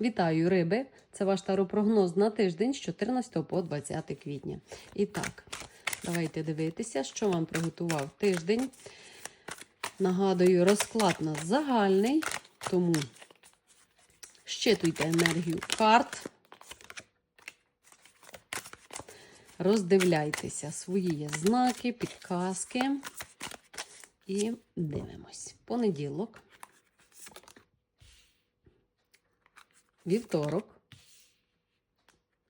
Вітаю, риби! Це ваш таропрогноз на тиждень з 14 по 20 квітня. І так, давайте дивитися, що вам приготував тиждень. Нагадую, розклад у нас загальний, тому щитуйте енергію карт. Роздивляйтеся свої знаки, підказки. І дивимось. Понеділок. Вівторок.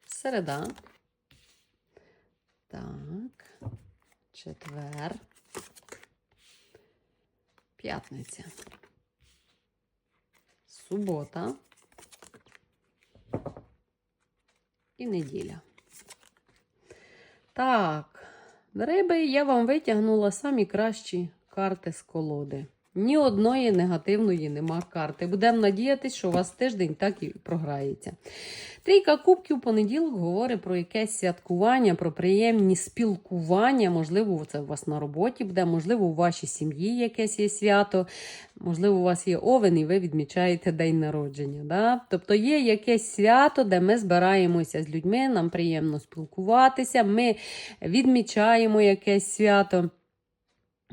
Середа. Так. Четвер. П'ятниця. Субота. І неділя. Так, риби я вам витягнула самі кращі карти з колоди. Ні одної негативної нема карти. Будемо надіятися, що у вас тиждень так і програється. Трійка кубків понеділок говорить про якесь святкування, про приємні спілкування. Можливо, це у вас на роботі буде, можливо, у вашій сім'ї якесь є свято, можливо, у вас є овен, і ви відмічаєте день народження. Да? Тобто є якесь свято, де ми збираємося з людьми, нам приємно спілкуватися, ми відмічаємо якесь свято.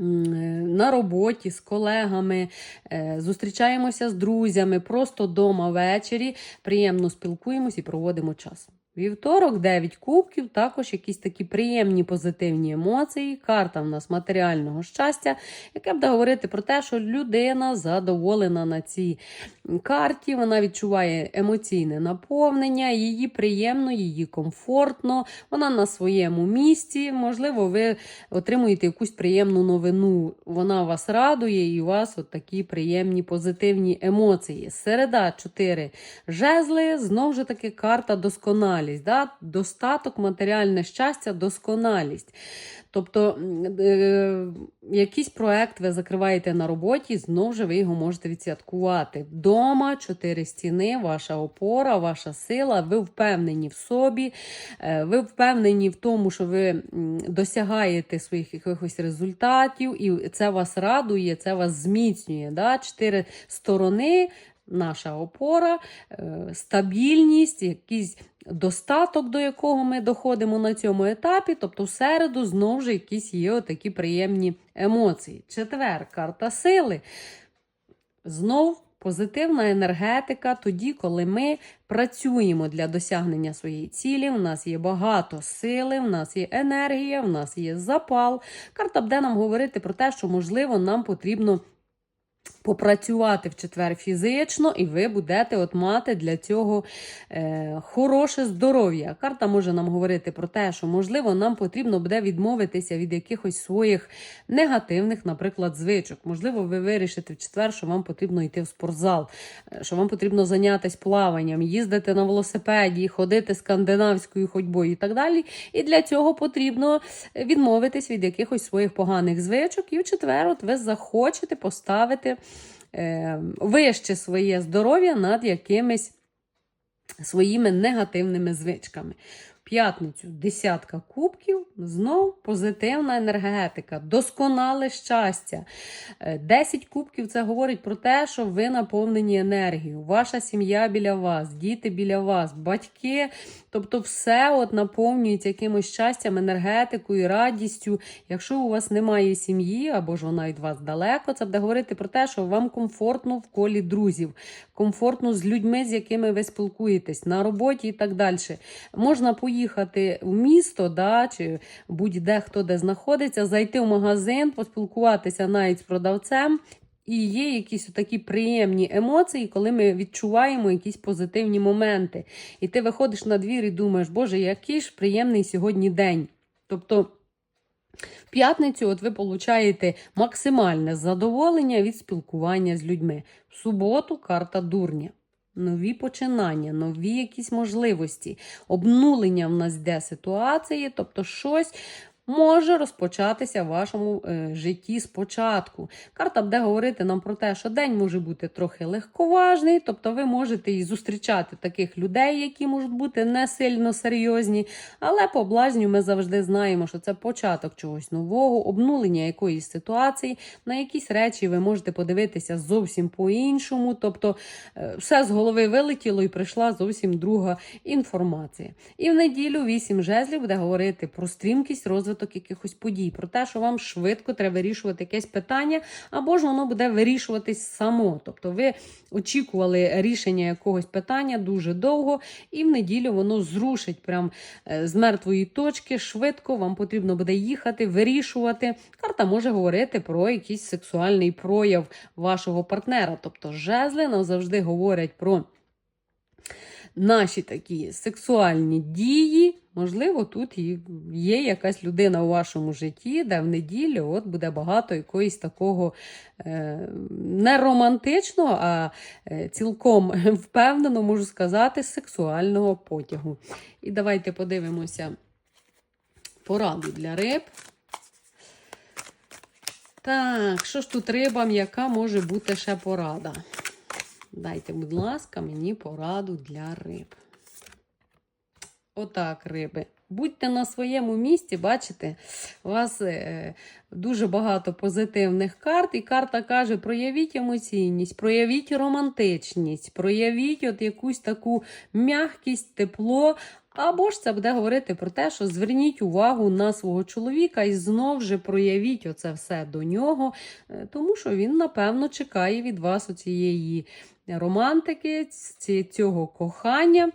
На роботі з колегами, е, зустрічаємося з друзями, просто вдома ввечері, приємно спілкуємось і проводимо час. Вівторок, 9 кубків, також якісь такі приємні позитивні емоції. Карта в нас матеріального щастя, яке буде говорити про те, що людина задоволена на цій карті. Вона відчуває емоційне наповнення, її приємно, її комфортно, вона на своєму місці. Можливо, ви отримуєте якусь приємну новину. Вона вас радує, і у вас от такі приємні позитивні емоції. Середа 4 жезли, знову ж таки, карта досконалість. Да? Достаток, матеріальне щастя, досконалість. Тобто е, якийсь проект ви закриваєте на роботі, знову ж ви його можете відсвяткувати. Вдома, чотири стіни, ваша опора, ваша сила, ви впевнені в собі, е, ви впевнені в тому, що ви досягаєте своїх якихось результатів, і це вас радує, це вас зміцнює. Да? Чотири сторони. Наша опора, е, стабільність, якийсь достаток, до якого ми доходимо на цьому етапі. Тобто, в середу знову ж якісь є такі приємні емоції. Четвер, карта сили. Знов позитивна енергетика тоді, коли ми працюємо для досягнення своєї цілі. У нас є багато сили, в нас є енергія, в нас є запал. Карта буде нам говорити про те, що, можливо, нам потрібно попрацювати в четвер фізично, і ви будете от мати для цього е, хороше здоров'я. Карта може нам говорити про те, що, можливо, нам потрібно буде відмовитися від якихось своїх негативних, наприклад, звичок. Можливо, ви вирішите в четвер, що вам потрібно йти в спортзал, е, що вам потрібно зайнятися плаванням, їздити на велосипеді, ходити скандинавською ходьбою і так далі. І для цього потрібно відмовитись від якихось своїх поганих звичок. І в четвер от ви захочете поставити вище своє здоров'я над якимись своїми негативними звичками. П'ятницю десятка кубків, знов позитивна енергетика, досконале щастя. Е, 10 кубків це говорить про те, що ви наповнені енергією. Ваша сім'я біля вас, діти біля вас, батьки. Тобто, все от наповнюється якимось щастям, енергетикою, радістю. Якщо у вас немає сім'ї, або ж вона від вас далеко, це буде говорити про те, що вам комфортно в колі друзів, комфортно з людьми, з якими ви спілкуєтесь, на роботі і так далі. Можна поїхати в місто, да, чи будь-де хто де знаходиться, зайти в магазин, поспілкуватися навіть з продавцем. І є якісь такі приємні емоції, коли ми відчуваємо якісь позитивні моменти. І ти виходиш на двір і думаєш, Боже, який ж приємний сьогодні день. Тобто в п'ятницю от ви получаєте максимальне задоволення від спілкування з людьми. В суботу карта дурня. Нові починання, нові якісь можливості, обнулення в нас йде ситуації, тобто щось може розпочатися в вашому е, житті спочатку. Карта буде говорити нам про те, що день може бути трохи легковажний, тобто ви можете і зустрічати таких людей, які можуть бути не сильно серйозні, але по блазню ми завжди знаємо, що це початок чогось нового, обнулення якоїсь ситуації. На якісь речі ви можете подивитися зовсім по-іншому. Тобто е, все з голови вилетіло і прийшла зовсім друга інформація. І в неділю вісім жезлів буде говорити про стрімкість розвиток якихось подій, про те, що вам швидко треба вирішувати якесь питання, або ж воно буде вирішуватись само. Тобто ви очікували рішення якогось питання дуже довго, і в неділю воно зрушить прям е, з мертвої точки швидко. Вам потрібно буде їхати, вирішувати. Карта може говорити про якийсь сексуальний прояв вашого партнера. Тобто жезли нам завжди говорять про наші такі сексуальні дії. Можливо, тут є якась людина у вашому житті, де в неділю от буде багато якоїсь такого е, не романтичного, а е, цілком впевнено, можу сказати, сексуального потягу. І давайте подивимося пораду для риб. Так, що ж тут рибам, яка може бути ще порада? Дайте, будь ласка, мені пораду для риб. Отак, риби. Будьте на своєму місці, бачите, у вас е, дуже багато позитивних карт, і карта каже: проявіть емоційність, проявіть романтичність, проявіть от якусь таку м'якість, тепло. Або ж це буде говорити про те, що зверніть увагу на свого чоловіка і знов же проявіть оце все до нього, е, тому що він, напевно, чекає від вас оцієї романтики, цього кохання.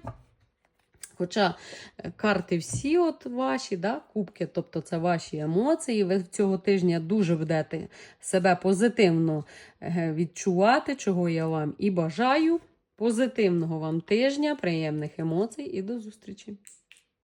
Хоча е, карти всі от ваші, да, кубки, тобто це ваші емоції. Ви цього тижня дуже будете себе позитивно е, відчувати, чого я вам і бажаю. Позитивного вам тижня, приємних емоцій і до зустрічі!